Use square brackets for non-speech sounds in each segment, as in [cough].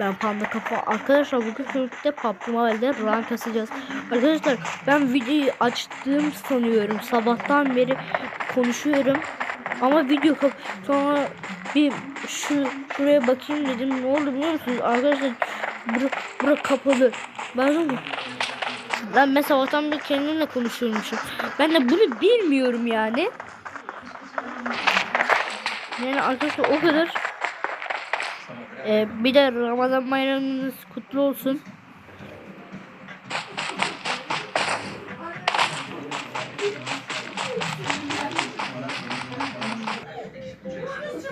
Ben panda kafa. Arkadaşlar bugün çocukta PUBG Mobile'de rank kasacağız. Arkadaşlar ben videoyu açtım sanıyorum. Sabahtan beri konuşuyorum. Ama video kap sonra bir şu şuraya bakayım dedim. Ne oldu biliyor musunuz? Arkadaşlar bura, bura kapalı. Ben de ben ben sabahtan beri kendimle konuşuyormuşum. Ben de bunu bilmiyorum yani. Yani arkadaşlar o kadar ee, bir de Ramazan bayramınız kutlu olsun.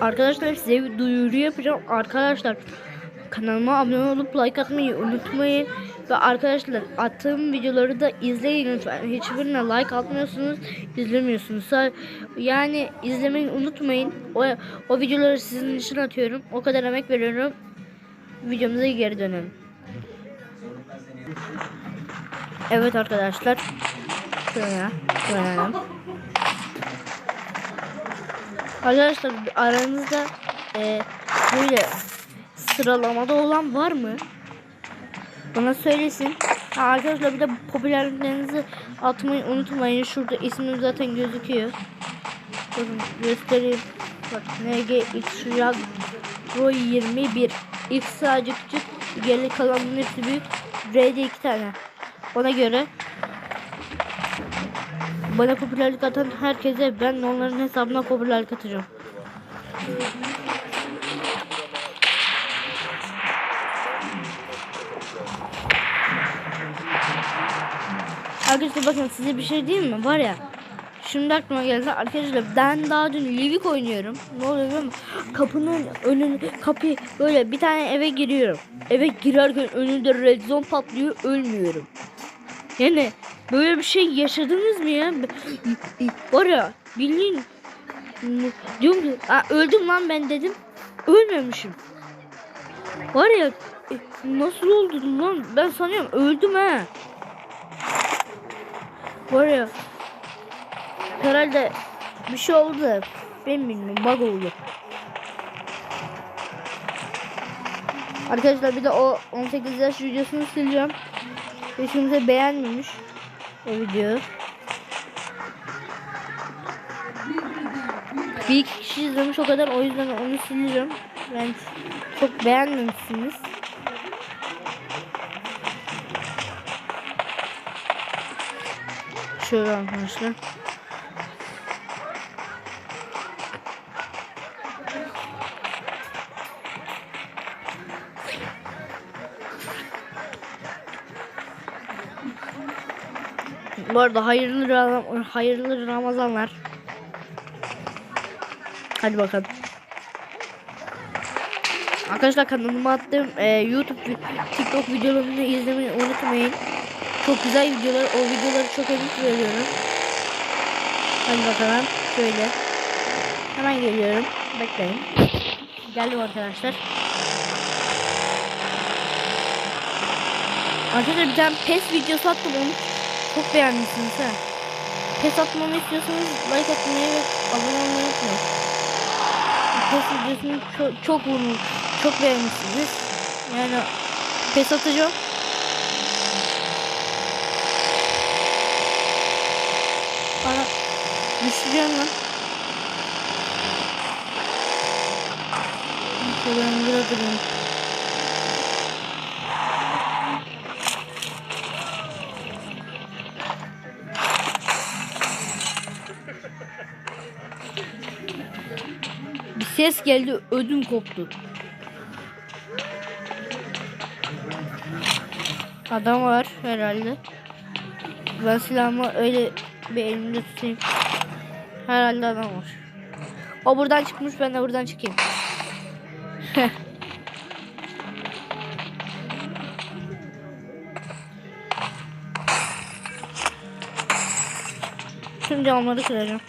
Arkadaşlar size bir duyuru yapacağım. Arkadaşlar kanalıma abone olup like atmayı unutmayın. Ve arkadaşlar attığım videoları da izleyin lütfen. Hiçbirine like atmıyorsunuz, izlemiyorsunuz. Yani izlemeyi unutmayın. O, o videoları sizin için atıyorum. O kadar emek veriyorum. Videomuza geri dönelim. Evet arkadaşlar. Şöyle dönelim. Arkadaşlar aranızda e, böyle sıralamada olan var mı? Bana söylesin. Ha, arkadaşlar bir de popülerliklerinizi atmayı unutmayın. Şurada ismim zaten gözüküyor. Bakın göstereyim. Bak NGX Pro 21 X sadece küçük. Geri kalanın hepsi büyük. R'de iki tane. Ona göre bana popülerlik atan herkese ben onların hesabına popülerlik atacağım. Arkadaşlar bakın size bir şey diyeyim mi? Var ya Şimdi aklıma geldi arkadaşlar ben daha dün Livik oynuyorum. Ne oluyor biliyor musun? Kapının önünü kapı böyle bir tane eve giriyorum. Eve girerken önünde red zone patlıyor ölmüyorum. Yani böyle bir şey yaşadınız mı ya? Var ya bildiğin diyorum ki öldüm lan ben dedim. Ölmemişim. Var ya e, nasıl oldu lan? Ben sanıyorum öldüm ha. Var ya herhalde bir şey oldu da ben bilmiyorum bug oldu. Arkadaşlar bir de o 18 yaş videosunu sileceğim. Hiç kimse beğenmemiş o videoyu. Bir iki kişi izlemiş o kadar o yüzden onu sileceğim. Ben çok beğenmemişsiniz. Şöyle arkadaşlar. Bu arada hayırlı Ram hayırlı Ramazanlar. Hadi bakalım. Arkadaşlar kanalıma attığım e, YouTube TikTok videolarını izlemeyi unutmayın. Çok güzel videolar. O videoları çok emek veriyorum. Hadi bakalım. Şöyle. Hemen geliyorum. Bekleyin. Geldim arkadaşlar. Arkadaşlar bir tane PES videosu attım onu çok beğenmişsiniz ha. PES atmamı istiyorsanız like atmayı ve abone olmayı unutmayın. PES videosunu çok çok, çok beğenmişsiniz. Yani PES atacağım. Bana düşeceğim lan. Ben biraz durayım. Bir ses geldi ödüm koptu. Adam var herhalde. Ben silahımı öyle bir elimde tutayım. Herhalde adam var. O buradan çıkmış ben de buradan çıkayım. [laughs] Tüm camları kıracağım.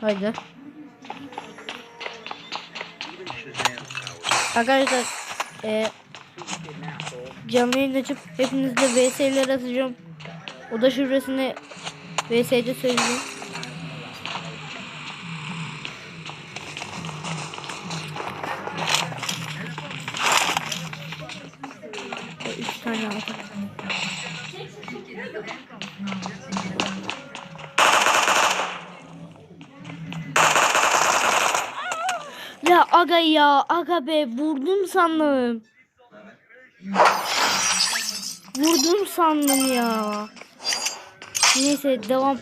Haydi. Arkadaşlar e, canlı yayın açıp hepinizle VS'ler atacağım. O da şurasını VS'de söyleyeyim. Üç. Ya aga ya aga be vurdum sandım. Vurdum sandım ya. Neyse devam.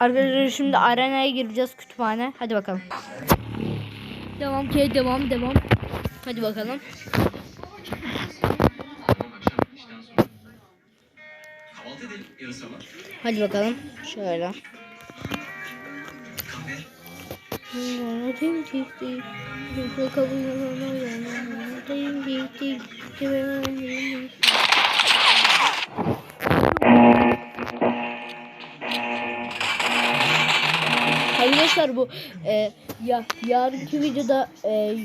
Arkadaşlar şimdi arenaya gireceğiz kütüphane. Hadi bakalım. Devam ki devam devam. Hadi bakalım. Hadi bakalım. Şöyle. Arkadaşlar bu e, ya yarınki videoda e,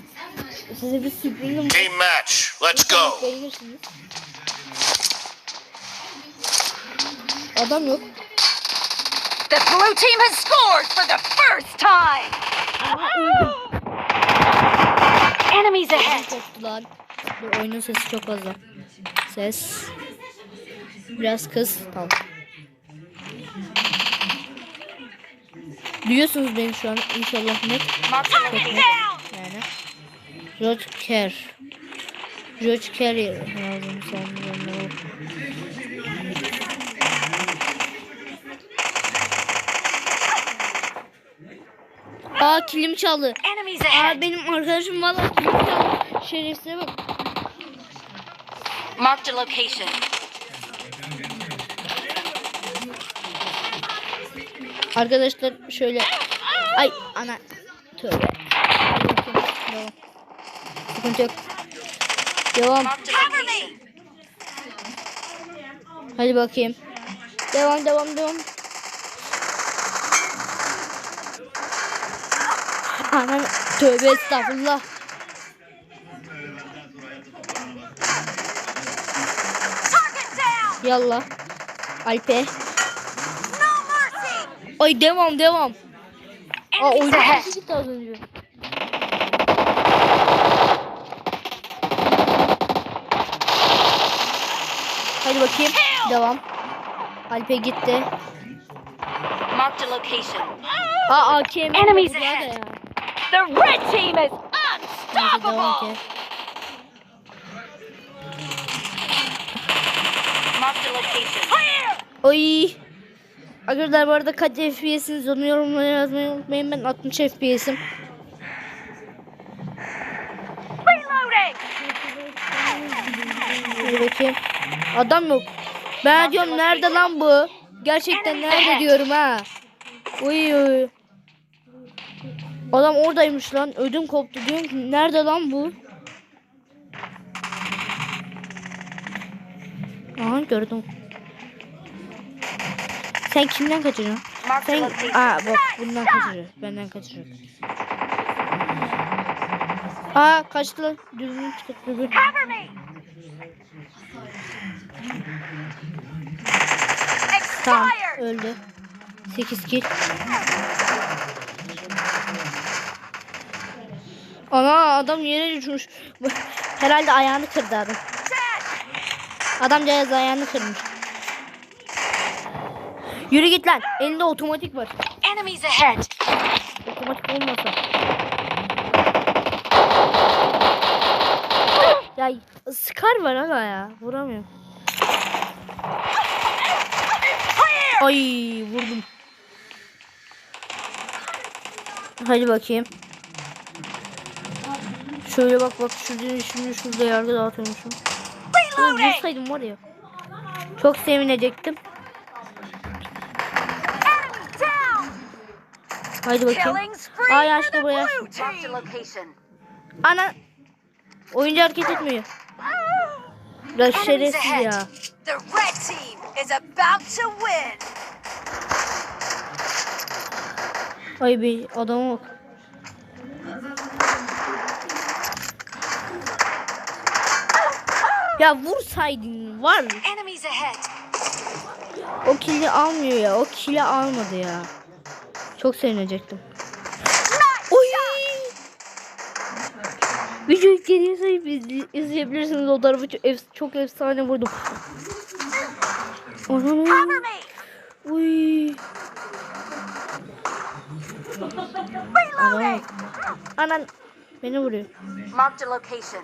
size bir sürprizim Team match. Let's go. Beğenirsiniz. Adam yok. The blue team has scored for the first time! Enemies ahead! Korktular. Bu oyunun sesi çok fazla. Ses. Biraz kız. Tamam. Duyuyorsunuz beni şu an inşallah net. Mark the location. Yani. Rotker. Rotker lazım sanırım. Aa kilim çaldı. Aa benim arkadaşım valla kilim çaldı. Şerefsize bak. Marked a location. Arkadaşlar şöyle. Ay ana. Tövbe. Devam. Sıkıntı yok. Devam. Hadi bakayım. Devam devam devam. Anan tövbe estağfurullah. Yallah. Alpe. Ay devam devam. Aa Enemies oyun ahead! sesi gitti az önce. Hadi bakayım. Devam. Alpe gitti. Marked a location. Aa AKM. Enemies ahead. The red team is unstoppable! Marked a location. Oy. Arkadaşlar bu arada kaç FPS'iniz onu yorumlara yazmayı unutmayın. Ben 60 FPS'im. Bakayım. Adam yok. Ben diyorum nerede lan bu? Gerçekten nerede diyorum ha. Uy uy. Adam oradaymış lan. Ödüm koptu diyorum ki nerede lan bu? Aha gördüm. Sen kimden kaçırıyorsun? Sen aa bak bundan kaçırıyor. Benden kaçırıyor. Aa kaçtı lan. Dürbün. Cover me! Tamam öldü. 8 kill. Ana adam yere düşmüş. Herhalde ayağını kırdı adam. Adam cihaz ayağını kırmış. Yürü git lan. Elinde otomatik var. Enemies ahead! Otomatik olmasa. Ya Scar var hala ya. Vuramıyorum. Ay vurdum. Hadi bakayım. Şöyle bak bak şurada şimdi şurada yargı dağıtıyormuşum. Vursaydım var ya. Çok sevinecektim. Haydi bakayım. Yaşlı the buraya. Ana. Oyuncu hareket etmiyor. Biraz Enemies şerefsiz ahead. ya. The red team is about to win! Ay be adama bak. Ya vursaydın var. Enemies ahead! O kili almıyor ya. O kili almadı ya. Çok sevinecektim. Oy! Sayıp izle- izleyebilirsiniz. O tarafı çok, ef- çok efsane vurdum. Me! Uy. Anan. Anan. Beni vuruyor. Marked a location.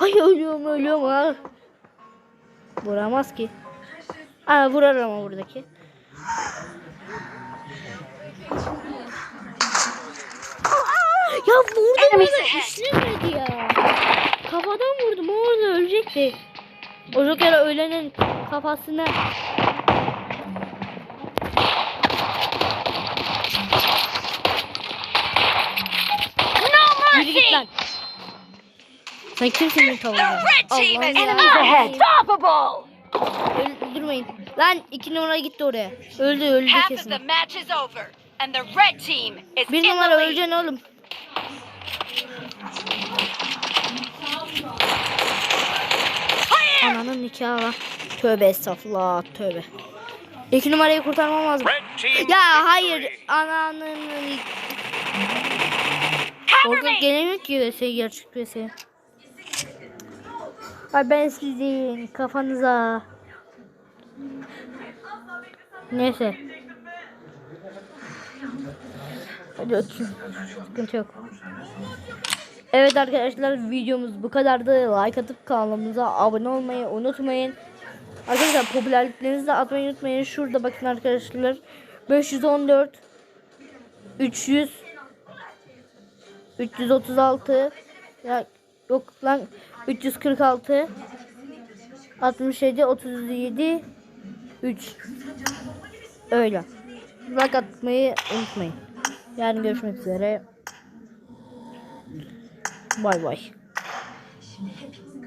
Ay ölüyorum ölüyorum ha. Vuramaz ki. Aa vurar ama buradaki. Ya vurdum ahead. işlemedi ya. Kafadan vurdum o orada ölecekti. O Joker ölenin kafasına. Yürü git lan. Sen kimsin bu tavuğa? Allah'ım ya. Öldürmeyin. Lan iki numara gitti oraya. Öldü öldü kesin. the match is over, and the red team is Bir numara öleceksin oğlum. Ananın nikahı var. Tövbe estağfurullah tövbe. İki numarayı kurtarmam lazım. Ya hayır ananın Orada gelemiyor ki VS gerçek VS. Ay ben sizin kafanıza. Neyse. Hadi ötün. Sıkıntı yok. Evet arkadaşlar videomuz bu kadardı. Like atıp kanalımıza abone olmayı unutmayın. Arkadaşlar popülerliklerinizi de atmayı unutmayın. Şurada bakın arkadaşlar. 514 300 336 ya yok lan 346 67 37 3 öyle. Like atmayı unutmayın. Yarın görüşmek üzere. Bay bay.